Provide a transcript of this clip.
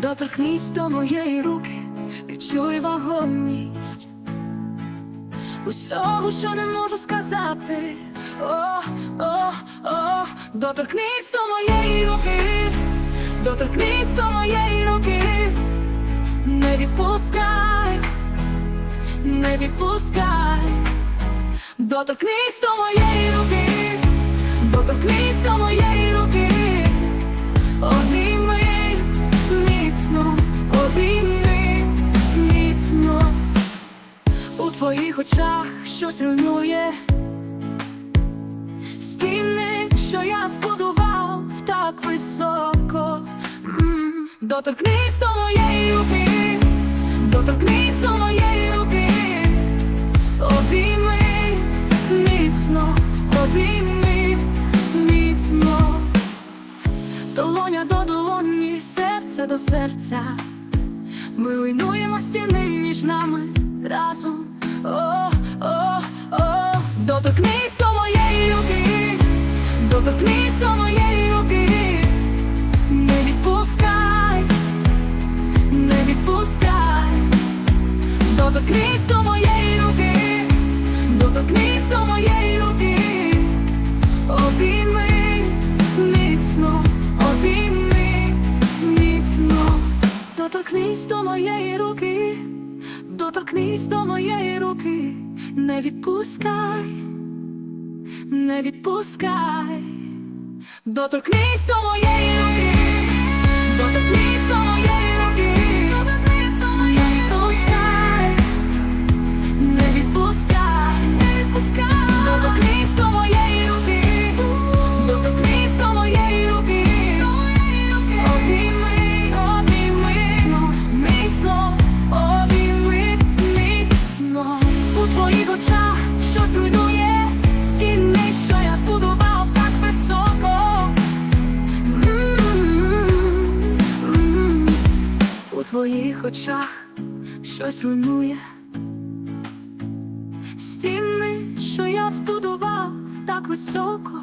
Доторкнись до моєї руки, відчуй вагомість. Усього, що не можу сказати, о, о, о, доторкнись до моєї руки, доторкнись до моєї руки, не відпускай, не відпускай, доторкнись до моєї руки. Твоїх очах щось руйнує. Стіни, що я збудував так високо. М, Доторкнись до моєї руки, доторкнись до моєї руки. Обійми міцно, обійми міцно. Долоня до долоні, серце до серця. Ми руйнуємо стіни між нами разом. Доторкнись до моєї руки, доторкнись до моєї руки, обійми міцно, обійми міцно. Доторкнись до моєї руки, доторкнись до моєї руки, не відпускай, не відпускай, доторкнись до моєї руки, доторкнись У твоїх очах щось руйнує. Стіни, що я збудував так високо